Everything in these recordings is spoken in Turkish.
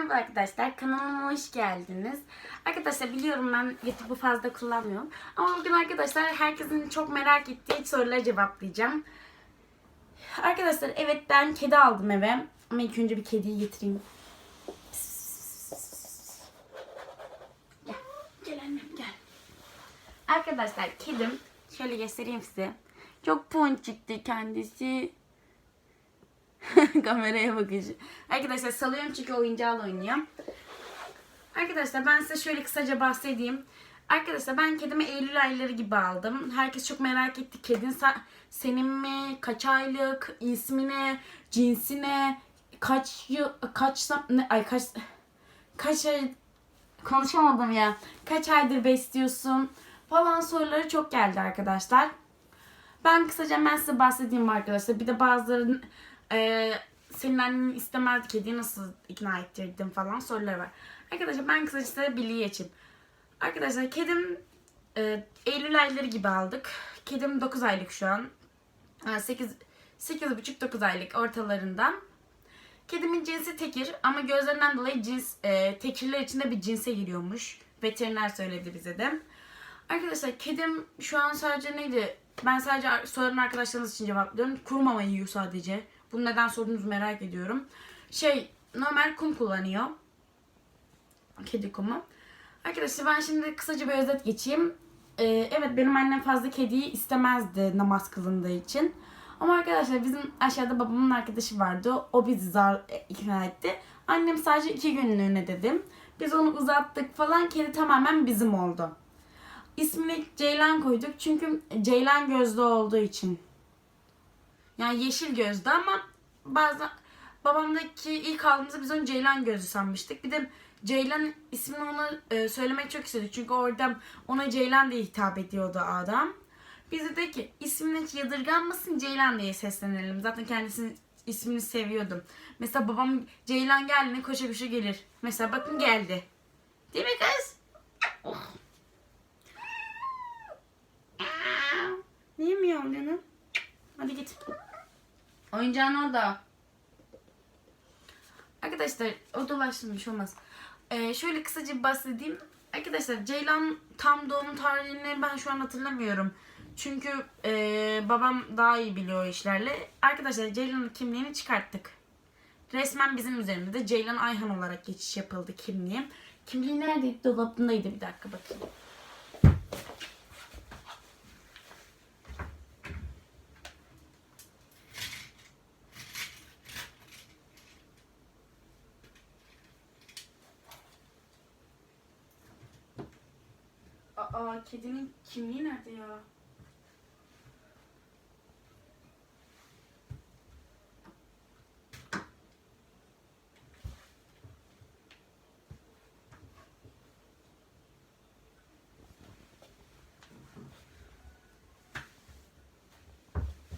merhaba arkadaşlar. Kanalıma hoş geldiniz. Arkadaşlar biliyorum ben YouTube'u fazla kullanmıyorum. Ama bugün arkadaşlar herkesin çok merak ettiği soruları cevaplayacağım. Arkadaşlar evet ben kedi aldım eve. Ama ilk önce bir kediyi getireyim. Gel. Gel annem gel. Arkadaşlar kedim şöyle göstereyim size. Çok ponçikti kendisi. Kameraya bakıcı. Arkadaşlar salıyorum çünkü oyuncağıyla oynuyor. Arkadaşlar ben size şöyle kısaca bahsedeyim. Arkadaşlar ben kedimi Eylül ayları gibi aldım. Herkes çok merak etti. Kedin senin mi? Kaç aylık? İsmi ne? Cinsi ne? Kaç yıl? Kaç ne? Ay kaç kaç ay konuşamadım ya. Kaç aydır besliyorsun? Falan soruları çok geldi arkadaşlar. Ben kısaca ben size bahsedeyim arkadaşlar. Bir de bazılarının e, senin annen istemezdi kediyi nasıl ikna ettirdin falan soruları var. Arkadaşlar ben kısaca size bilgi geçeyim. Arkadaşlar kedim e, Eylül ayları gibi aldık. Kedim 9 aylık şu an. 8 8,5-9 aylık ortalarında. Kedimin cinsi tekir ama gözlerinden dolayı cins e, tekirler içinde bir cinse giriyormuş. Veteriner söyledi bize de. Arkadaşlar kedim şu an sadece neydi? Ben sadece soran arkadaşlarınız için cevaplıyorum. Kuru mama yiyor sadece. Bunu neden sorduğunuzu merak ediyorum. Şey normal kum kullanıyor. Kedi kumu. Arkadaşlar ben şimdi kısaca bir özet geçeyim. Ee, evet benim annem fazla kediyi istemezdi namaz kılındığı için. Ama arkadaşlar bizim aşağıda babamın arkadaşı vardı. O bizi zar ikna etti. Annem sadece iki günlüğüne dedim. Biz onu uzattık falan. Kedi tamamen bizim oldu. İsmini Ceylan koyduk çünkü Ceylan gözlü olduğu için. Yani yeşil gözlü ama bazen babamdaki ilk aldığımızda biz onu Ceylan gözlü sanmıştık. Bir de Ceylan ismini ona e, söylemek çok istedik. Çünkü orada ona Ceylan diye hitap ediyordu adam. Biz de ki ismini hiç yadırganmasın Ceylan diye seslenelim. Zaten kendisinin ismini seviyordum. Mesela babam Ceylan geldiğinde koşa koşa gelir. Mesela bakın geldi. Değil mi kız? Oh. Niye miyav canım? Hadi git. Oyuncağın orada. Arkadaşlar o dolaşsın bir şey olmaz. Ee, şöyle kısaca bir bahsedeyim. Arkadaşlar Ceylan tam doğum tarihini ben şu an hatırlamıyorum. Çünkü ee, babam daha iyi biliyor işlerle. Arkadaşlar Ceylan'ın kimliğini çıkarttık. Resmen bizim üzerimizde de Ceylan Ayhan olarak geçiş yapıldı kimliği. Kimliği neredeydi? Dolabındaydı bir dakika bakayım. Aa kedinin kimliği nerede ya?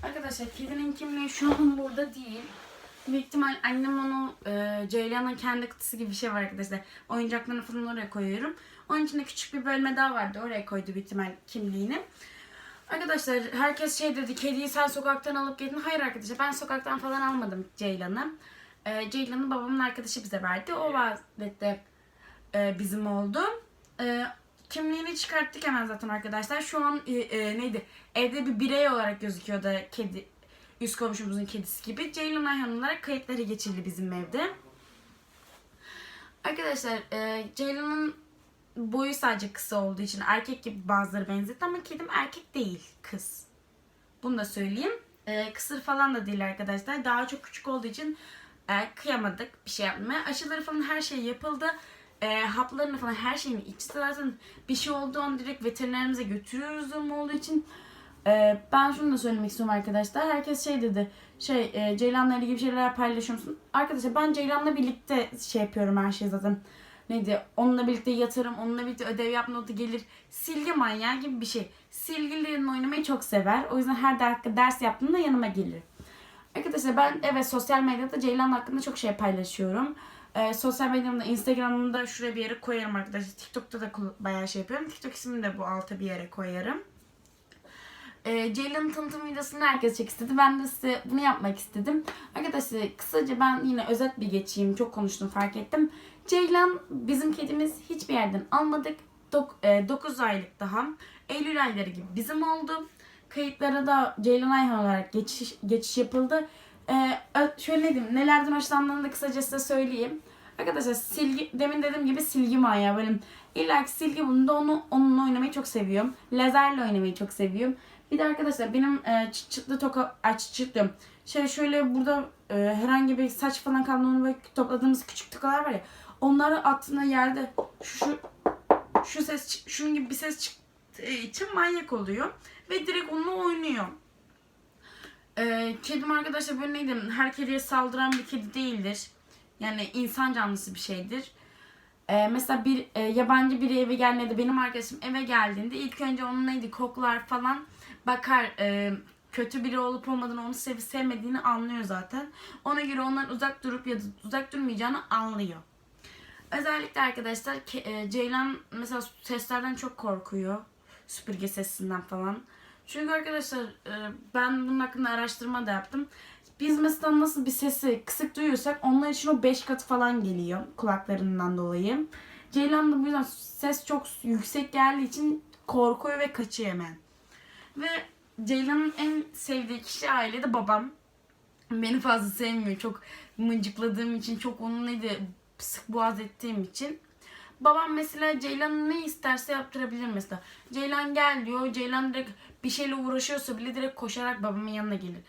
Arkadaşlar kedinin kimliği şu an burada değil. Büyük ihtimal annem onu e, Ceylan'ın kendi kutusu gibi bir şey var arkadaşlar. Oyuncaklarını falan oraya koyuyorum. Onun içinde küçük bir bölme daha vardı. Oraya koydu büyük ihtimal kimliğini. Arkadaşlar herkes şey dedi kediyi sen sokaktan alıp geldin. Hayır arkadaşlar ben sokaktan falan almadım Ceylan'ı. E, Ceylan'ı babamın arkadaşı bize verdi. O vaziyette e, bizim oldu. E, kimliğini çıkarttık hemen zaten arkadaşlar. Şu an e, e, neydi? Evde bir birey olarak gözüküyordu kedi üst komşumuzun kedisi gibi. Ceylan Ayhan olarak kayıtları geçildi bizim evde. Arkadaşlar e, Ceylan'ın boyu sadece kısa olduğu için erkek gibi bazıları benzetti ama kedim erkek değil kız. Bunu da söyleyeyim. E, kısır falan da değil arkadaşlar. Daha çok küçük olduğu için e, kıyamadık bir şey yapmaya. Aşıları falan her şey yapıldı. E, haplarını falan her şeyini içti zaten. Bir şey olduğu an direkt veterinerimize götürüyoruz durum olduğu için. Ee, ben şunu da söylemek istiyorum arkadaşlar. Herkes şey dedi. Şey e, Ceylan'la ilgili şeyler paylaşıyor musun? Arkadaşlar ben Ceylan'la birlikte şey yapıyorum her şeyi zaten. Neydi? Onunla birlikte yatarım. Onunla birlikte ödev yapma notu gelir. Silgi manyağı gibi bir şey. Silgilerini oynamayı çok sever. O yüzden her dakika ders yaptığında yanıma gelir. Arkadaşlar ben evet sosyal medyada Ceylan hakkında çok şey paylaşıyorum. Ee, sosyal medyamda Instagram'da şuraya bir yere koyarım arkadaşlar. TikTok'ta da bayağı şey yapıyorum. TikTok ismini de bu alta bir yere koyarım. E, Ceylan'ın tanıtım videosunu herkes çek istedi. Ben de size bunu yapmak istedim. Arkadaşlar kısaca ben yine özet bir geçeyim. Çok konuştum fark ettim. Ceylan bizim kedimiz hiçbir yerden almadık. 9 aylık daha. Eylül ayları gibi bizim oldu. Kayıtlara da Ceylan Ayhan olarak geçiş, geçiş yapıldı. Ö- şöyle diyeyim, nelerden hoşlandığını da kısaca size söyleyeyim. Arkadaşlar silgi, demin dediğim gibi silgi manyağı böyle illa ki silgi bunda onu onunla oynamayı çok seviyorum. Lazerle oynamayı çok seviyorum. Bir de arkadaşlar benim e, çıt toka, ay çıt çıt diyorum. Şey şöyle burada e, herhangi bir saç falan kaldı onu topladığımız küçük tokalar var ya. Onları attığında yerde şu, şu ses şunun gibi bir ses çıktığı için manyak oluyor ve direkt onunla oynuyor. Ee, kedim arkadaşlar böyle neydi? Her kediye saldıran bir kedi değildir. Yani insan canlısı bir şeydir. Ee, mesela bir e, yabancı biri eve gelmedi. Benim arkadaşım eve geldiğinde ilk önce onun neydi koklar falan bakar. e, kötü biri olup olmadığını onu sevip sevmediğini anlıyor zaten. Ona göre ondan uzak durup ya da uzak durmayacağını anlıyor. Özellikle arkadaşlar e, Ceylan mesela seslerden çok korkuyor. Süpürge sesinden falan. Çünkü arkadaşlar e, ben bunun hakkında araştırma da yaptım. Biz mesela nasıl bir sesi kısık duyuyorsak onlar için o 5 katı falan geliyor kulaklarından dolayı. Ceylan da bu yüzden ses çok yüksek geldiği için korkuyor ve kaçıyor hemen. Ve Ceylan'ın en sevdiği kişi ailede babam. Beni fazla sevmiyor. Çok mıncıkladığım için, çok onun neydi sık boğaz ettiğim için. Babam mesela Ceylan ne isterse yaptırabilir mesela. Ceylan gel diyor. Ceylan direkt bir şeyle uğraşıyorsa bile direkt koşarak babamın yanına gelir.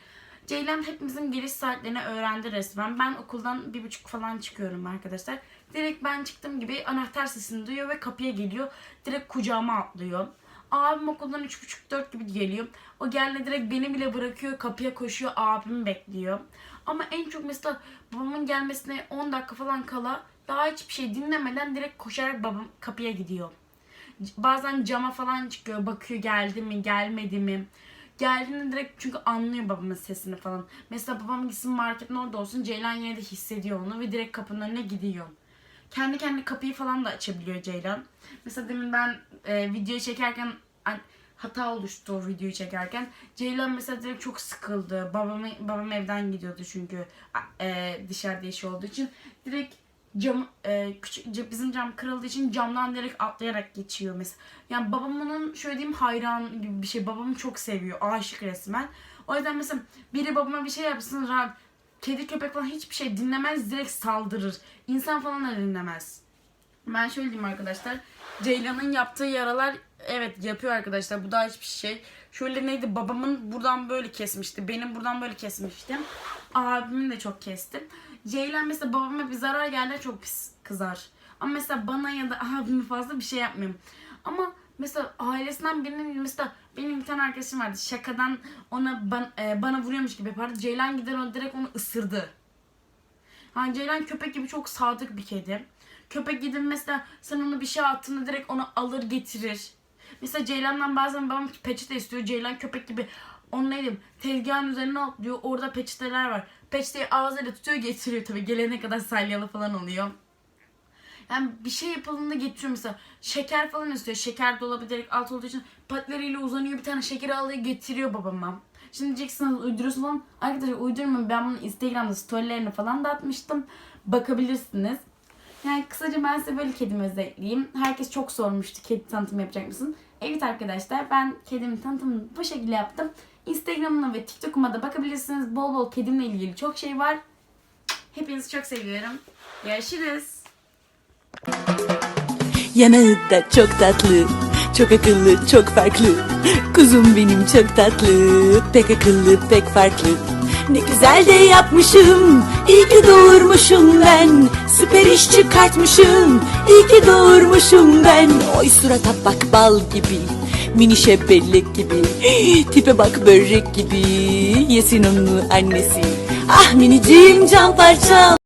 Ceylan hepimizin geliş saatlerini öğrendi resmen. Ben okuldan bir buçuk falan çıkıyorum arkadaşlar. Direkt ben çıktığım gibi anahtar sesini duyuyor ve kapıya geliyor. Direkt kucağıma atlıyor. Abim okuldan üç buçuk dört gibi geliyor. O geldi direkt beni bile bırakıyor. Kapıya koşuyor. Abimi bekliyor. Ama en çok mesela babamın gelmesine 10 dakika falan kala daha hiçbir şey dinlemeden direkt koşarak babam kapıya gidiyor. Bazen cama falan çıkıyor. Bakıyor geldi mi gelmedi mi. Geldiğinde direkt çünkü anlıyor babamın sesini falan. Mesela babam gitsin marketin orada olsun. Ceylan yine de hissediyor onu ve direkt kapının önüne gidiyor. Kendi kendi kapıyı falan da açabiliyor Ceylan. Mesela demin ben e, videoyu çekerken hata oluştu o videoyu çekerken. Ceylan mesela direkt çok sıkıldı. Babam, babam evden gidiyordu çünkü e, dışarıda işi olduğu için. Direkt cam e, küçük bizim cam kırıldığı için camdan direkt atlayarak geçiyor mesela. Yani babamın şöyle diyeyim hayran gibi bir şey. Babamı çok seviyor. Aşık resmen. O yüzden mesela biri babama bir şey yapsın rahat kedi köpek falan hiçbir şey dinlemez direkt saldırır. İnsan falan da dinlemez. Ben şöyle diyeyim arkadaşlar. Ceylan'ın yaptığı yaralar evet yapıyor arkadaşlar. Bu da hiçbir şey. Şöyle neydi babamın buradan böyle kesmişti. Benim buradan böyle kesmiştim. Abimin de çok kestim. Ceylan mesela babama bir zarar geldi çok pis kızar. Ama mesela bana ya da abime fazla bir şey yapmıyorum. Ama mesela ailesinden birinin mesela benim bir tane arkadaşım vardı. Şakadan ona ban- e, bana vuruyormuş gibi yapardı. Ceylan gider o direkt onu ısırdı. Yani Ceylan köpek gibi çok sadık bir kedi. Köpek gidip mesela sen ona bir şey attığında direkt onu alır getirir. Mesela Ceylan'dan bazen babam peçete istiyor. Ceylan köpek gibi onu ne diyeyim tezgahın üzerine atlıyor. Orada peçeteler var. Peçeteyi ağzıyla tutuyor getiriyor tabii. Gelene kadar salyalı falan oluyor. Yani bir şey yapıldığında getiriyor mesela. Şeker falan istiyor. Şeker dolabı direkt alt olduğu için patileriyle uzanıyor. Bir tane şekeri alıyor getiriyor babama. Şimdi diyeceksiniz uyduruyorsun falan. Arkadaşlar uydurmuyorum. Ben bunu Instagram'da storylerini falan da atmıştım. Bakabilirsiniz. Yani kısaca ben size böyle kedimi özetleyeyim. Herkes çok sormuştu kedi tanıtımı yapacak mısın? Evet arkadaşlar ben kedimin tanıtımını bu şekilde yaptım. Instagram'ına ve TikTok'uma da bakabilirsiniz. Bol bol kedimle ilgili çok şey var. Hepinizi çok seviyorum. Görüşürüz. Yanağı da çok tatlı, çok akıllı, çok farklı. Kuzum benim çok tatlı, pek akıllı, pek farklı. Ne güzel de yapmışım, iyi ki doğurmuşum ben. Süper iş çıkartmışım, iyi ki doğurmuşum ben. Oy surata bak bal gibi, mini şebelek gibi. Tipe bak börek gibi, yesin onu annesi. Ah minicim can parçam.